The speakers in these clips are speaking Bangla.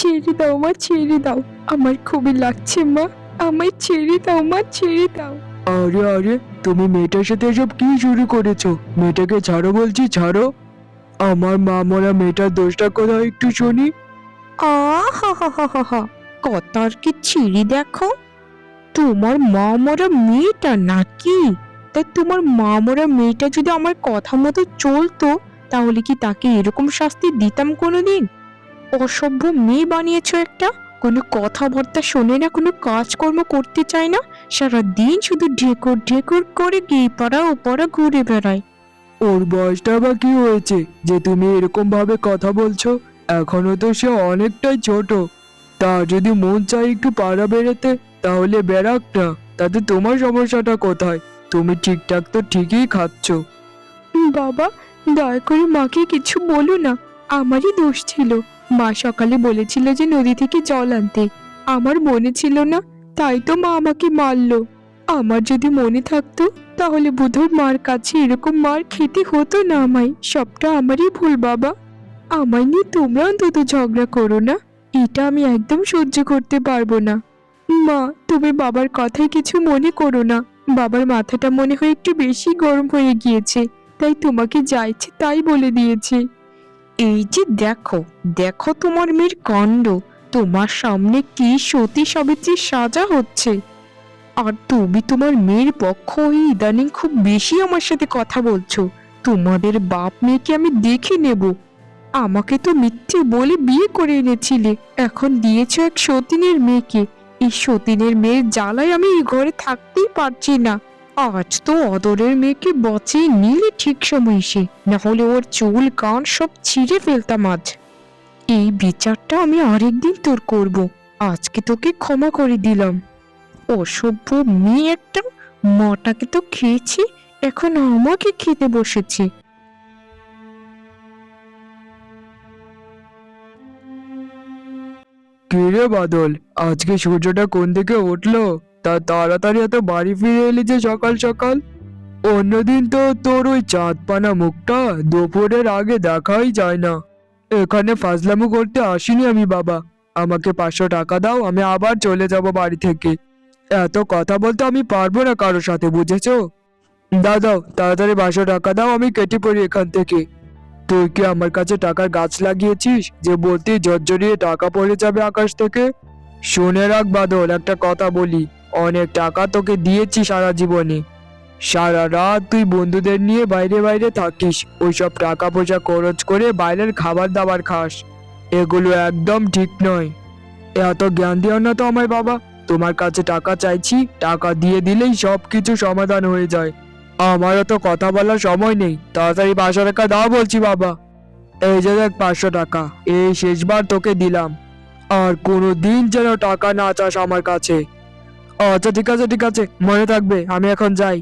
ছেড়ে দাও মা ছেড়ে দাও। আমার খুবই লাগছে মা আমায় ছেড়ে দাও মা ছেড়ে দাও। আরে আরে তুমি মেয়েটার সাথে এসব কি শুরু করেছ? মেয়েটাকে ছাড়ো বলছি ছাড়ো। আমার মা মরা মেয়েটার দোষটা কোথাও একটু শুনি। আ হা হা হা হা হা কথার কি ছিঁড়ি দেখো? তোমার মা মরা মেয়েটা নাকি? তাই তোমার মা মরা মেয়েটা যদি আমার কথা মতো চলতো তাহলে কি তাকে এরকম শাস্তি দিতাম কোনোদিন? অসভ্য মেয়ে বানিয়েছো একটা? কোনো কথাবার্তা শোনে না কোনো কাজকর্ম করতে চায় না? সারা দিন শুধু ঢেকুর ঢেকুর করে গেই পাড়া ও পাড়া ঘুরে বেড়ায়। ওর বয়সটা বা কি হয়েছে? যে তুমি এরকম ভাবে কথা বলছো এখনও তো সে অনেকটাই ছোট। তা যদি মন চাই একটু পাড়া বেরোতে তাহলে বেরাক না তাতে তোমার সমস্যাটা কোথায়? তুমি ঠিকঠাক তো ঠিকই খাচ্ছো। বাবা দয়া করে মাকে কিছু বলো না আমারই দোষ ছিল। মা সকালে বলেছিল যে নদী থেকে জল আনতে। আমার মনে ছিল না, তাই তো মা আমাকে মারলো। আমার যদি মনে থাকতো, তাহলে বোধহয় মার কাছে এরকম মার খেতে হতো না আমায়। সবটা আমারই ভুল, বাবা। আমায় নিয়ে তোমরা অন্তত ঝগড়া করো না। এটা আমি একদম সহ্য করতে পারব না। মা, তুমি বাবার কথায় কিছু মনে করো না। বাবার মাথাটা মনে হয় একটু বেশি গরম হয়ে গিয়েছে। তাই তোমাকে যা ইচ্ছে তাই বলে দিয়েছি। এই যে দেখো দেখো তোমার মেয়ের কাণ্ড। তোমার সামনে কি সতী সাবিত্রী সাজা হচ্ছে? আর তুমি তোমার মেয়ের পক্ষ হয়ে ইদানিং খুব বেশি আমার সাথে কথা বলছো। তোমাদের বাপ মেয়েকে আমি দেখে নেব। আমাকে তো মিথ্যে বলে বিয়ে করে এনেছিলে। এখন দিয়েছ এক সতীনের মেয়েকে। এই সতীনের মেয়ের জ্বালায় আমি এই ঘরে থাকতেই পারছি না। আজ তো অদরের মেয়েকে বচে নিলে ঠিক সময় এসে, না হলে ওর চুল, কান সব ছিঁড়ে ফেলতাম আজ। এই বিচারটা আমি আরেকদিন তোর করব। আজকে তোকে ক্ষমা করে দিলাম। অসভ্য মেয়ে একটা, মাটাকে তো খেয়েছি, এখন আমাকে খেতে বসেছে। রে বাদল, আজকে সূর্যটা কোন দিকে উঠল? তা তাড়াতাড়ি এত বাড়ি ফিরে এলি যে সকাল সকাল? অন্যদিন তো তোর ওই চাঁদপানা মুখটা দুপুরের আগে দেখাই যায় না। এখানে ফাজলামু করতে আসিনি আমি, বাবা। আমাকে পাঁচশো টাকা দাও, আমি আবার চলে যাব বাড়ি থেকে। এত কথা বলতে আমি পারব না কারোর সাথে, বুঝেছ? দাও দাও, তাড়াতাড়ি পাঁচশো টাকা দাও, আমি কেটে পড়ি এখান থেকে। তুই কি আমার কাছে টাকার গাছ লাগিয়েছিস যে বলতে জর্জরিয়ে টাকা পড়ে যাবে আকাশ থেকে? শুনে রাখ বাদল, একটা কথা বলি। অনেক টাকা তোকে দিয়েছি সারা জীবনে। সারা রাত তুই বন্ধুদের নিয়ে বাইরে বাইরে থাকিস। ওইসব টাকা পয়সা খরচ করে বাইরের খাবার দাবার খাস। এগুলো একদম ঠিক নয়। এত জ্ঞান দিও না তো আমার বাবা। তোমার কাছে টাকা চাইছি, টাকা দিয়ে দিলেই সব কিছু সমাধান হয়ে যায়। আমারও তো কথা বলার সময় নেই। তাড়াতাড়ি পাঁচশো টাকা দাও বলছি বাবা। এই যে দেখ পাঁচশো টাকা। এই শেষবার তোকে দিলাম। আর কোনো দিন যেন টাকা না চাস আমার কাছে। আচ্ছা ঠিক আছে ঠিক আছে, মনে থাকবে, আমি এখন যাই।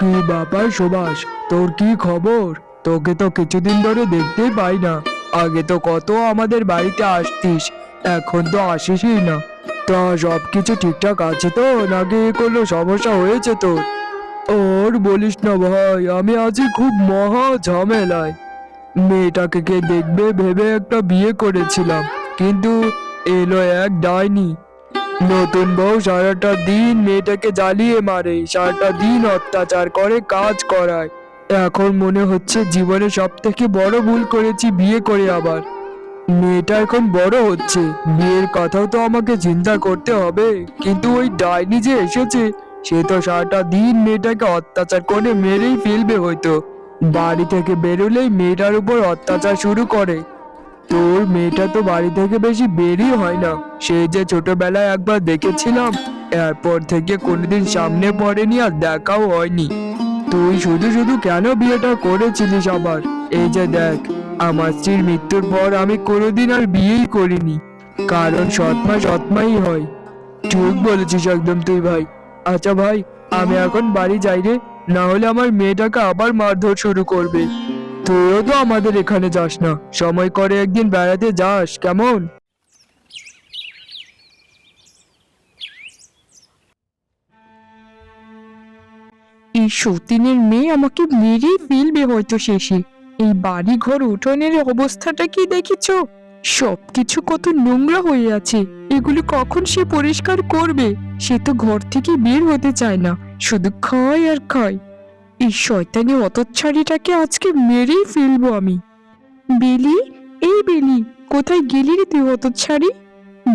কি ব্যাপার সুভাষ, তোর কি খবর? তোকে তো কিছুদিন ধরে দেখতেই পাই না। আগে তো কত আমাদের বাড়িতে আসতিস, এখন তো আসিসই না। তা সব কিছু ঠিকঠাক আছে তো? নাকি কোনো সমস্যা হয়েছে তোর? ওর বলিস না ভাই, আমি আছি খুব মহা ঝামেলায়। মেয়েটাকে কে দেখবে ভেবে একটা বিয়ে করেছিলাম, কিন্তু এলো এক ডাইনি। নতুন বউ সারাটা দিন মেয়েটাকে জ্বালিয়ে মারে, সারাটা দিন অত্যাচার করে, কাজ করায়। এখন মনে হচ্ছে জীবনে সব থেকে বড় ভুল করেছি বিয়ে করে আবার। মেয়েটা এখন বড় হচ্ছে। বিয়ের কথাও তো আমাকে চিন্তা করতে হবে। কিন্তু ওই ডাইনি যে এসেছে, সে তো সারাটা দিন মেয়েটাকে অত্যাচার করে মেরেই ফেলবে হয়তো। বাড়ি থেকে বেরোলেই মেয়েটার উপর অত্যাচার শুরু করে। তোর মেয়েটা তো বাড়ি থেকে বেশি বেরই হয় না। সে যে ছোটবেলায় একবার দেখেছিলাম, এরপর থেকে কোনোদিন সামনে পড়েনি আর দেখাও হয়নি। তুই শুধু শুধু কেন বিয়েটা করেছিলিস আবার? এই যে দেখ আমার স্ত্রীর মৃত্যুর পর আমি কোনোদিন আর বিয়েই করিনি। কারণ সৎমা সৎমাই হয়। ঠিক বলেছিস একদম তুই ভাই। আচ্ছা ভাই, আমি এখন বাড়ি যাই রে। না হলে আমার মেয়েটাকে আবার মারধর শুরু করবে। তুইও তো আমাদের এখানে যাস না। সময় করে একদিন বেড়াতে যাস, কেমন? এই সতীনের মেয়ে আমাকে মেরেই ফেলবে হয়তো শেষে। এই বাড়ি ঘর উঠোনের অবস্থাটা কি দেখেছ? সবকিছু কত নোংরা হয়ে আছে। এগুলো কখন সে পরিষ্কার করবে? সে তো ঘর থেকে বের হতে চায় না, শুধু খায় আর খায়। এই শয়তানি অতচ্ছাড়িটাকে আজকে মেরেই ফেলব আমি। বেলি? এই বেলি, কোথায় গেলি রে তুই হতচ্ছাড়ি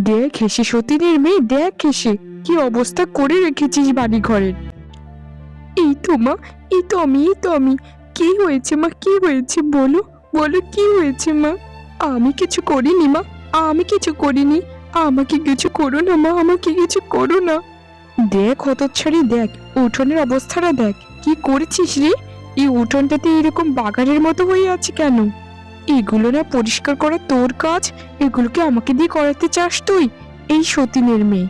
দেখ হেসে, সতীনের মেয়ে, দেখ হেসে, কি অবস্থা করে রেখেছিস বাড়ি ঘরের এই তো মা, এই তো আমি, এই তো আমি। কি হয়েছে মা? কি হয়েছে? বলো বলো কি হয়েছে মা? আমি কিছু করিনি মা, আমি কিছু করিনি। আমাকে কিছু করো না মা, আমাকে কিছু করো না। দেখ, হতচ্ছাড়ি দেখ, উঠোনের অবস্থাটা দেখ। কি করেছিস রে? এই উঠোনটাতে এরকম বাগানের মতো হয়ে আছে কেন? এগুলো না পরিষ্কার করা তোর কাজ, এগুলোকে আমাকে দিয়ে করাতে চাস তুই, এই সতীনের মেয়ে।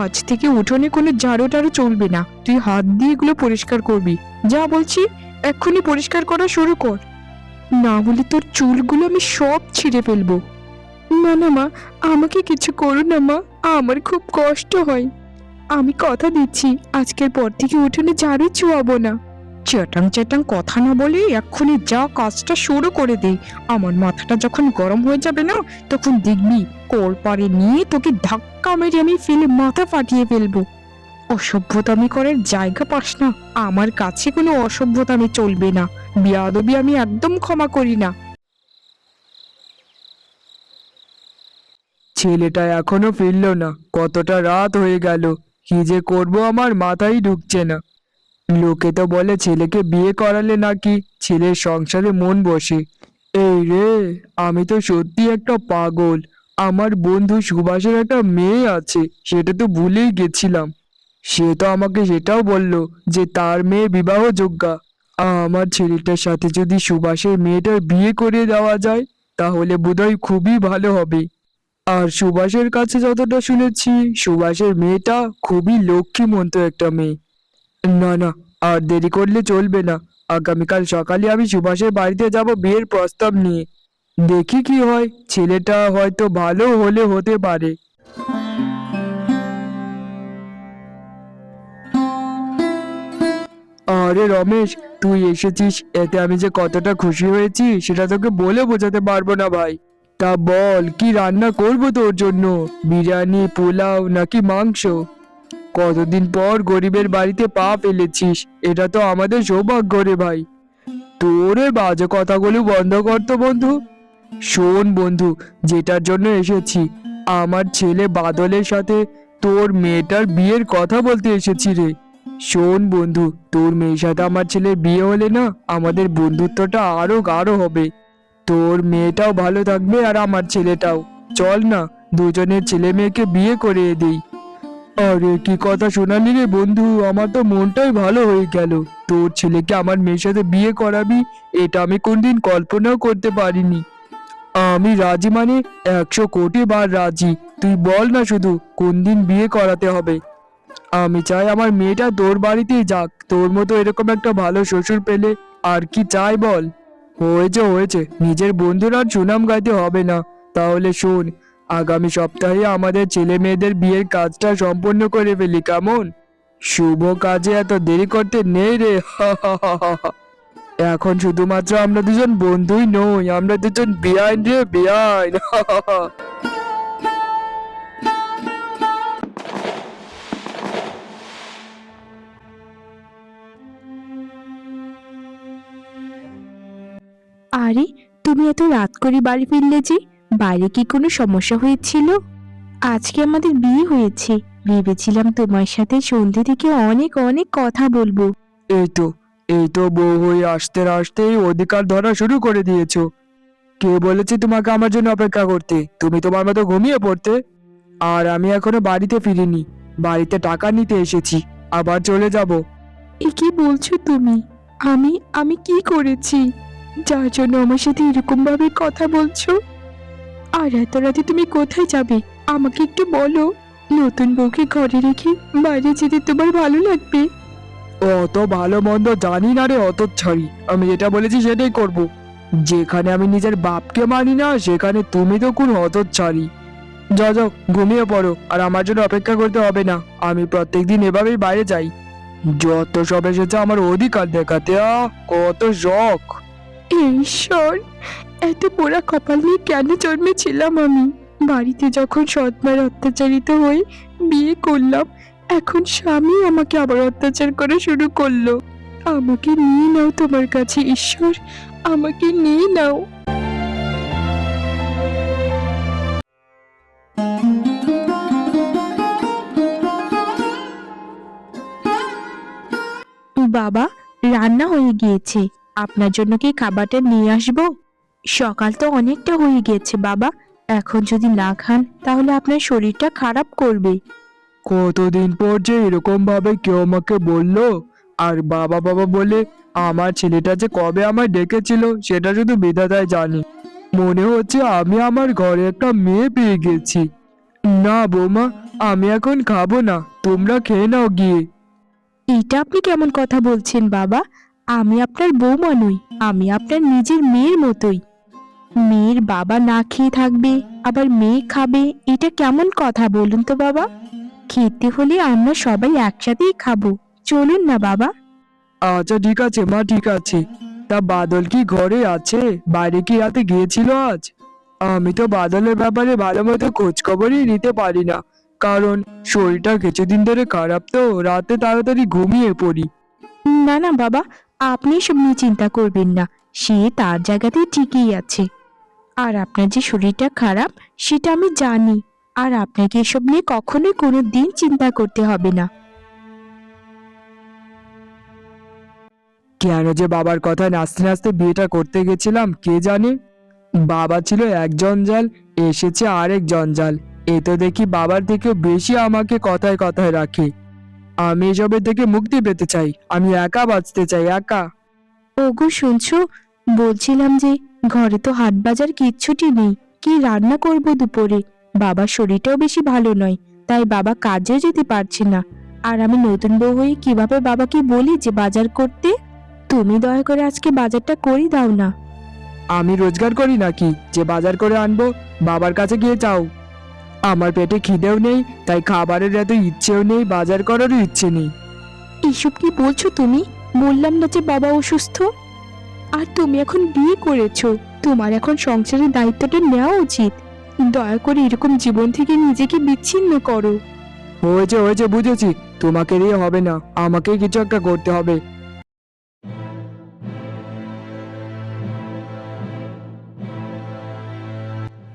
আজ থেকে উঠোনে কোনো ঝাড়ু টাড়ু চলবে না, তুই হাত দিয়ে এগুলো পরিষ্কার করবি। যা বলছি এক্ষুনি পরিষ্কার করা শুরু কর। না হলে তোর চুলগুলো আমি সব ছিঁড়ে ফেলব। না না, মা, আমাকে কিছু করো না, মা, আমার খুব কষ্ট হয়। আমি কথা দিচ্ছি, আজকের পর থেকে উঠোনে ঝাড়ু চুয়াবো না। চ্যাটাং চ্যাটাং কথা না বলে এক্ষুনি যা কাজটা শুরু করে দে। আমার মাথাটা যখন গরম হয়ে যাবে না, তখন দেখবি কোলপারে নিয়ে তোকে ধাক্কা মেরে আমি ফেলে মাথা ফাটিয়ে ফেলব। অসভ্যতামি করার জায়গা পাস না। আমার কাছে কোনো অসভ্যতামি চলবে না। বিয়াদবি আমি একদম ক্ষমা করি না। ছেলেটা এখনও ফিরলো না। কতটা রাত হয়ে গেল। কি যে করব আমার মাথায় ঢুকছে না। লোকে তো বলে ছেলেকে বিয়ে করালে নাকি ছেলের সংসারে মন বসে। এই রে, আমি তো সত্যি একটা পাগল। আমার বন্ধু সুভাষের একটা মেয়ে আছে, সেটা তো ভুলেই গেছিলাম। সে তো আমাকে সেটাও বলল যে তার মেয়ে বিবাহ যোগ্যা আমার ছেলেটার সাথে যদি সুভাষের মেয়েটার বিয়ে করে দেওয়া যায়, তাহলে বোধহয় খুবই ভালো হবে। আর সুভাষের কাছে যতটা শুনেছি, সুভাষের মেয়েটা খুবই লক্ষ্মী লক্ষ্মীমন্ত একটা মেয়ে। না না, আর দেরি করলে চলবে না। আগামীকাল সকালে আমি সুভাষের বাড়িতে যাব বিয়ের প্রস্তাব নিয়ে। দেখি কি হয়, ছেলেটা হয়তো ভালো হলে হতে পারে। আরে রমেশ, তুই এসেছিস, এতে আমি যে কতটা খুশি হয়েছি, সেটা তোকে বলে বোঝাতে পারব না ভাই। তা বল, কি রান্না করব তোর জন্য? বিরিয়ানি, পোলাও নাকি মাংস? কতদিন পর গরিবের বাড়িতে পা ফেলেছিস, এটা তো আমাদের সৌভাগ্য রে ভাই। তোরে বাজে কথাগুলো বন্ধ কর তো বন্ধু। শোন বন্ধু, যেটার জন্য এসেছি, আমার ছেলে বাদলের সাথে তোর মেয়েটার বিয়ের কথা বলতে এসেছি রে। শোন বন্ধু, তোর মেয়ের সাথে আমার ছেলের বিয়ে হলে না আমাদের বন্ধুত্বটা আরও গাঢ় হবে। তোর মেয়েটাও ভালো থাকবে আর আমার ছেলেটাও। চল না, দুজনের ছেলে মেয়েকে বিয়ে করিয়ে দিই। আরে, কি কথা শোনালি রে বন্ধু? আমার তো মনটাই ভালো হয়ে গেল। তোর ছেলেকে আমার মেয়ের সাথে বিয়ে করাবি, এটা আমি কোনদিন কল্পনাও করতে পারিনি। আমি রাজি মানে একশো কোটি বার রাজি। তুই বল না শুধু কোন দিন বিয়ে করাতে হবে? আমি চাই আমার মেয়েটা তোর বাড়িতেই যাক। তোর মতো এরকম একটা ভালো শ্বশুর পেলে আর কি চাই বল? হয়েছে হয়েছে। নিজের বন্ধুর আর সুনাম গাইতে হবে না। তাহলে শোন, আগামী সপ্তাহে আমাদের ছেলে মেয়েদের বিয়ের কাজটা সম্পন্ন করে ফেলি, কেমন? শুভ কাজে এত দেরি করতে নেই রে এখন শুধুমাত্র আমরা দুজন বন্ধুই নই, আমরা দুজন বেআইন রে বেআইন আরে তুমি এত রাত করে বাড়ি ফিরলে যে বাইরে কি কোনো সমস্যা হয়েছিল? আজকে আমাদের বিয়ে হয়েছে। ভেবেছিলাম তোমার সাথে সন্ধে থেকে অনেক অনেক কথা বলব। এই তো এই তো বউ হয়ে আসতে না আসতেই অধিকার ধরা শুরু করে দিয়েছ। কে বলেছে তোমাকে আমার জন্য অপেক্ষা করতে? তুমি তোমার মতো ঘুমিয়ে পড়তে। আর আমি এখনও বাড়িতে ফিরিনি। বাড়িতে টাকা নিতে এসেছি। আবার চলে যাব। এ কি বলছো তুমি? আমি আমি কি করেছি? যার জন্য আমার সাথে এরকম ভাবে কথা বলছো? আর এত রাতে তুমি কোথায় যাবে? আমাকে একটু বলো। নতুন বউকে ঘরে রেখে বাইরে যেতে তোমার ভালো লাগবে? অত ভালো মন্দ জানি না রে অত ছাড়ি। আমি যেটা বলেছি সেটাই করব। যেখানে আমি নিজের বাপকে মানি না, সেখানে তুমি তো কোন অত ছাড়ি। যা যাও, ঘুমিয়ে পড়ো, আর আমার জন্য অপেক্ষা করতে হবে না। আমি প্রত্যেকদিন এভাবেই বাইরে যাই। যত সব এসেছে আমার অধিকার দেখাতে কত শখ। ঈশ্বর, এত পোড়া কপাল নিয়ে কেন জন্মেছিলাম আমি? বাড়িতে যখন সৎমার অত্যাচারিত হই বিয়ে করলাম, এখন স্বামী আমাকে আবার অত্যাচার করা শুরু করল। আমাকে নিয়ে নাও তোমার কাছে, ঈশ্বর, আমাকে নিয়ে নাও। বাবা, রান্না হয়ে গিয়েছে। আপনার জন্য কি খাবারটা নিয়ে আসব? সকাল তো অনেকটা হয়ে গিয়েছে বাবা। এখন যদি না খান তাহলে আপনার শরীরটা খারাপ করবে। কতদিন পর যে এরকম ভাবে কেউ আমাকে বলল? আর বাবা বাবা বলে আমার ছেলেটা যে কবে আমায় ডেকেছিল সেটা শুধু বিধাতায় জানি। মনে হচ্ছে আমি আমার ঘরে একটা মেয়ে পেয়ে গেছি। না বৌমা আমি এখন খাব না তোমরা খেয়ে নাও গিয়ে। এটা আপনি কেমন কথা বলছেন বাবা? আমি আপনার বৌমা নই আমি আপনার নিজের মেয়ের মতোই। মেয়ের বাবা না খেয়ে থাকবে আবার মেয়ে খাবে এটা কেমন কথা বলুন তো বাবা? খেতে হলে আমরা সবাই একসাথেই খাব চলুন না বাবা। আচ্ছা ঠিক আছে মা ঠিক আছে। তা বাদল কি ঘরে আছে? বাইরে কি রাতে গিয়েছিল আজ? আমি তো বাদলের ব্যাপারে ভালো মতো খোঁজ খবরই নিতে পারি না কারণ শরীরটা কিছুদিন ধরে খারাপ তো রাতে তাড়াতাড়ি ঘুমিয়ে পড়ি। না না বাবা আপনি এসব নিয়ে চিন্তা করবেন না, সে তার জায়গাতেই ঠিকই আছে। আর আপনার যে শরীরটা খারাপ, সেটা আমি জানি, আর আপনাকে এসব নিয়ে কখনোই কোনো দিন চিন্তা করতে হবে না। কেন যে বাবার কথা নাচতে নাচতে বিয়েটা করতে গেছিলাম, কে জানে? বাবা ছিল এক জঞ্জাল, এসেছে আরেক জঞ্জাল। এ তো দেখি বাবার থেকেও বেশি আমাকে কথায় কথায় রাখে। আমি এসবের থেকে মুক্তি পেতে চাই। আমি একা বাঁচতে চাই একা। ওগো শুনছো? বলছিলাম যে ঘরে তো হাট বাজার কিচ্ছুটি নেই। কি রান্না করব দুপুরে? বাবার শরীরটাও বেশি ভালো নয় তাই বাবা কাজেও যেতে পারছে না। আর আমি নতুন বউ হয়ে কীভাবে বাবাকে বলি যে বাজার করতে? তুমি দয়া করে আজকে বাজারটা করে দাও না। আমি রোজগার করি নাকি? যে বাজার করে আনব বাবার কাছে গিয়ে চাও আমার পেটে খিদেও নেই তাই খাবারের এত ইচ্ছেও নেই বাজার করারও ইচ্ছে নেই। এসব কি বলছো তুমি? বললাম না যে বাবা অসুস্থ? আর তুমি এখন বিয়ে করেছ তোমার এখন সংসারের দায়িত্বটা নেওয়া উচিত। দয়া করে এরকম জীবন থেকে নিজেকে বিচ্ছিন্ন করো। হয়েছে হয়েছে বুঝেছি। তোমাকে দিয়ে হবে না আমাকে কিছু একটা করতে হবে।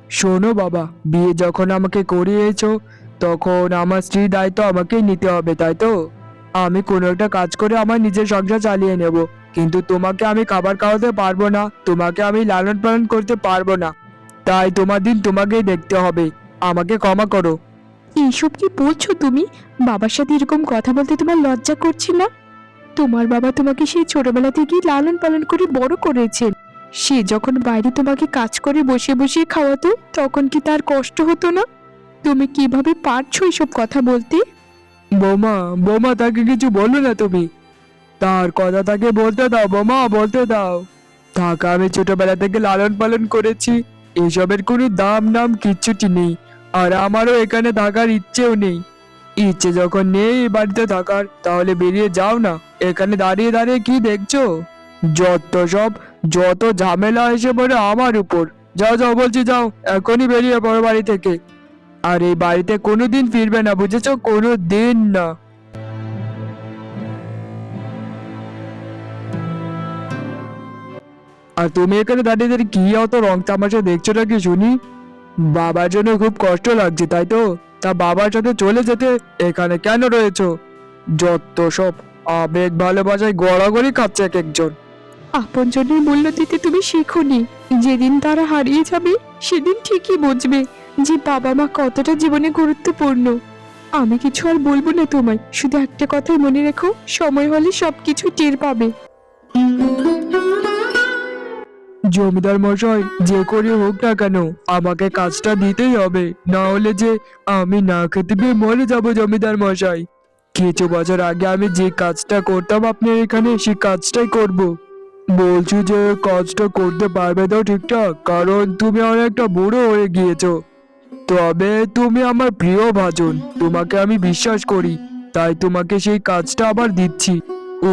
শোনো বাবা, বিয়ে যখন আমাকে করিয়েছো, তখন আমার স্ত্রীর দায়িত্ব আমাকেই নিতে হবে, তাই তো? আমি কোনো একটা কাজ করে আমার নিজের সংসার চালিয়ে নেব, কিন্তু তোমাকে আমি খাবার খাওয়াতে পারব না, তোমাকে আমি লালন পালন করতে পারব না। তাই তোমার দিন তোমাকেই দেখতে হবে, আমাকে ক্ষমা করো। এইসব কি বলছো তুমি? বাবার সাথে এরকম কথা বলতে তোমার লজ্জা করছে না? তোমার বাবা তোমাকে সেই ছোটবেলা থেকেই লালন পালন করে বড় করেছেন। সে যখন বাইরে তোমাকে কাজ করে বসে বসে খাওয়াতো, তখন কি তার কষ্ট হতো না? তুমি কীভাবে পারছ এসব কথা বলতে? বোমা বোমা তাকে কিছু বলো না তুমি। তার কথা তাকে বলতে দাও, বোমা, বলতে দাও। তাকে আমি ছোটবেলা থেকে লালন পালন করেছি। এসবের কোনো দাম নাম কিচ্ছুটি নেই। আর আমারও এখানে থাকার ইচ্ছেও নেই। ইচ্ছে যখন নেই বাড়িতে থাকার, তাহলে বেরিয়ে যাও না। এখানে দাঁড়িয়ে দাঁড়িয়ে কি দেখছ? যত সব যত ঝামেলা এসে পড়ে আমার উপর। যাও যাও, বলছি, যাও, এখনই বেরিয়ে পড়ো বাড়ি থেকে। আর এই বাড়িতে কোনোদিন ফিরবে না, বুঝেছ? কোনো দিন না। আর তুমি এখানে দাঁড়িয়ে কি অত রং তামাশা দেখছ না নাকি শুনি? বাবার জন্য খুব কষ্ট লাগছে, তাই তো? তা বাবার সাথে চলে যেতে এখানে কেন রয়েছো? যত সব আবেগ ভালোবাসায় গড়াগড়ি খাচ্ছে এক একজন। আপনজনের মূল্য দিতে তুমি শেখোনি। যেদিন তারা হারিয়ে যাবে, সেদিন ঠিকই বুঝবে যে বাবা মা কতটা জীবনে গুরুত্বপূর্ণ। আমি কিছু আর বলব না তোমায়, শুধু একটা কথাই মনে রেখো, সময় হলে সবকিছু টের পাবে। জমিদার মশাই, যে করে হোক না কেন, আমাকে কাজটা দিতেই হবে। না হলে যে আমি না খেতে পেয়ে মরে যাব জমিদার মশাই। কিছু বছর আগে আমি যে কাজটা করতাম, আপনার এখানে সেই কাজটাই করব। বলছি যে কাজটা করতে পারবে তো ঠিকঠাক, কারণ তুমি অনেকটা বুড়ো হয়ে গিয়েছো। তবে তুমি আমার প্রিয় ভাজন, তোমাকে আমি বিশ্বাস করি, তাই তোমাকে সেই কাজটা আবার দিচ্ছি।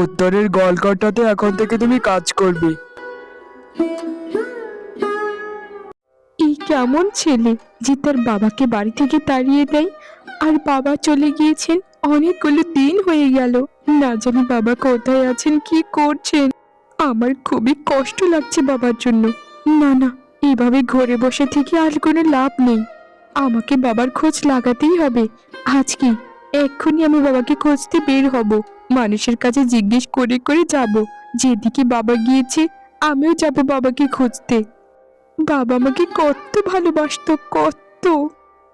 উত্তরের গলকটাতে এখন থেকে তুমি কাজ করবে। এই কেমন ছেলে যে তার বাবাকে বাড়ি থেকে তাড়িয়ে দেয়, আর বাবা চলে গিয়েছেন, অনেকগুলো দিন হয়ে গেল। না জানি বাবা কোথায় আছেন, কি করছেন। আমার খুবই কষ্ট লাগছে বাবার জন্য। না না, এভাবে ঘরে বসে থেকে আর কোনো লাভ নেই। আমাকে বাবার খোঁজ লাগাতেই হবে। আজকে এক্ষুনি আমি বাবাকে খুঁজতে বের হব। মানুষের কাছে জিজ্ঞেস করে করে যাব। যেদিকে বাবা গিয়েছে, আমিও যাব বাবাকে খুঁজতে। বাবা আমাকে কত ভালোবাসতো, কত।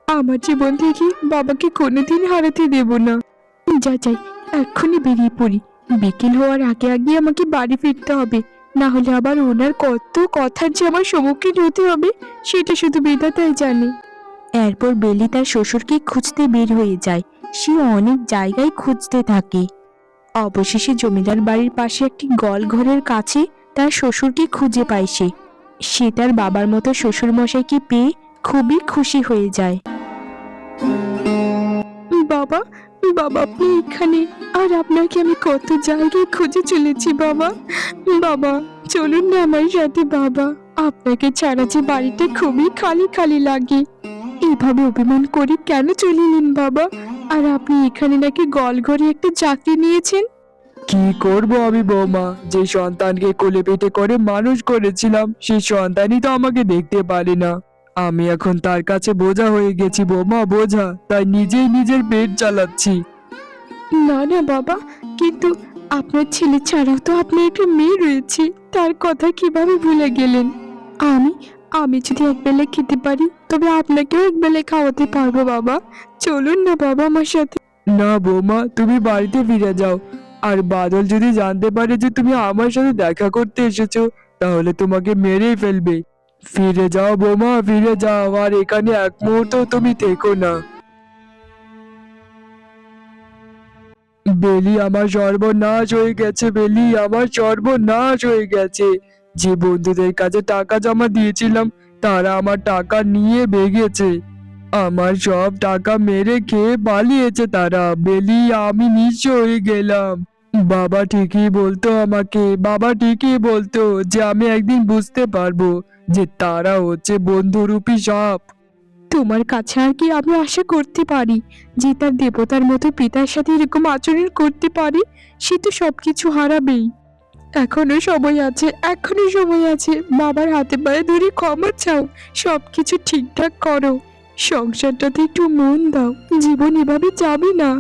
আমার জীবন থেকে বাবাকে কোনোদিন হারাতে দেব না। যা, যাই, এক্ষুনি বেরিয়ে পড়ি। বিকেল হওয়ার আগে আগে আমাকে বাড়ি ফিরতে হবে। না হলে আবার ওনার কত কথার যে আমার সম্মুখীন হতে হবে, সেটা শুধু বিধাতাই জানে। এরপর বেলি তার শ্বশুরকে খুঁজতে বের হয়ে যায়। সে অনেক জায়গায় খুঁজতে থাকে। অবশেষে জমিদার বাড়ির পাশে একটি গল ঘরের কাছে তার শ্বশুরকে খুঁজে পায় সে। সে তার বাবার মতো শ্বশুর মশাইকে পেয়ে খুবই খুশি হয়ে যায়। বাবা বাবা আপনি এখানে। আর আপনাকে আমি কত জায়গায় খুঁজে চলেছি, বাবা। বাবা, চলুন না আমার সাথে, বাবা। আপনাকে ছাড়া যে বাড়িটা খুবই খালি খালি লাগে। এভাবে অভিমান করে কেন চলে এলেন, বাবা? আর আপনি এখানে নাকি গলঘরে একটা চাকরি নিয়েছেন? কি করব আমি, বৌমা? যে সন্তানকে কোলে পেটে করে মানুষ করেছিলাম সেই সন্তানই তো আমাকে দেখতে পারে না। আমি এখন তার কাছে বোঝা হয়ে গেছি বোমা বোঝা। তাই নিজেই নিজের পেট চালাচ্ছি। না না বাবা কিন্তু আপনার ছেলে ছাড়াও তো আপনার একটা মেয়ে রয়েছে। তার কথা কীভাবে ভুলে গেলেন? আমি আমি যদি এক বেলা খেতে পারি তবে আপনাকেও এক বেলা খাওয়াতে পারব বাবা। চলুন না বাবা আমার সাথে। না বৌমা তুমি বাড়িতে ফিরে যাও। আর বাদল যদি জানতে পারে যে তুমি আমার সাথে দেখা করতে এসেছ তাহলে তোমাকে মেরেই ফেলবে। ফিরে যাও বৌমা, ফিরে যাও। আর এখানে এক মুহূর্ত তুমি থেকো না। বেলি আমার সর্বনাশ হয়ে গেছে, বেলি আমার সর্বনাশ হয়ে গেছে। যে বন্ধুদের কাছে টাকা জমা দিয়েছিলাম, তারা আমার টাকা নিয়ে ভেগেছে। আমার সব টাকা মেরে খেয়ে পালিয়েছে তারা। বেলি, আমি নিঃস্ব হয়ে গেলাম। বাবা ঠিকই বলতো আমাকে, বাবা ঠিকই বলতো যে আমি একদিন বুঝতে পারব যে তারা হচ্ছে বন্ধুরূপী সাপ। তোমার কাছে আর কি আমি আশা করতে পারি যে তার দেবতার মতো পিতার সাথে এরকম আচরণ করতে পারে? সে তো সবকিছু হারাবেই। এখনও সময় আছে, এখনও সময় আছে। বাবার হাতে পায়ে ধরে ক্ষমা চাও, সবকিছু ঠিকঠাক করো। সংসারটাতে একটু মন দাও, জীবন এভাবে যাবে না।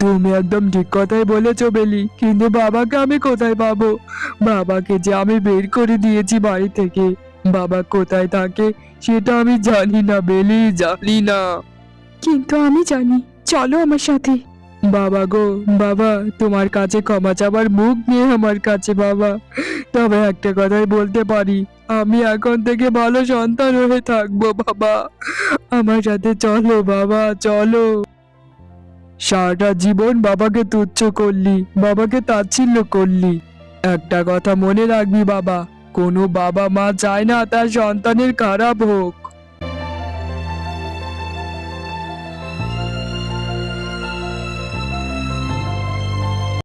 তুমি একদম ঠিক কথাই বলেছ বেলি। কিন্তু বাবাকে আমি কোথায় পাবো? বাবাকে যে আমি বের করে দিয়েছি বাড়ি থেকে। বাবা কোথায় থাকে সেটা আমি জানি না বেলি জানি না। কিন্তু আমি জানি। চলো আমার সাথে। বাবা গো বাবা তোমার কাছে ক্ষমা চাবার মুখ নিয়ে আমার কাছে বাবা। তবে একটা কথাই বলতে পারি। আমি এখন থেকে ভালো সন্তান হয়ে থাকব বাবা। আমার সাথে চলো বাবা চলো। সারাটা জীবন বাবাকে তুচ্ছ করলি, বাবাকে তাচ্ছিল্য করলি। একটা কথা মনে রাখবি বাবা, কোনো বাবা মা চায় না তার সন্তানের খারাপ হোক।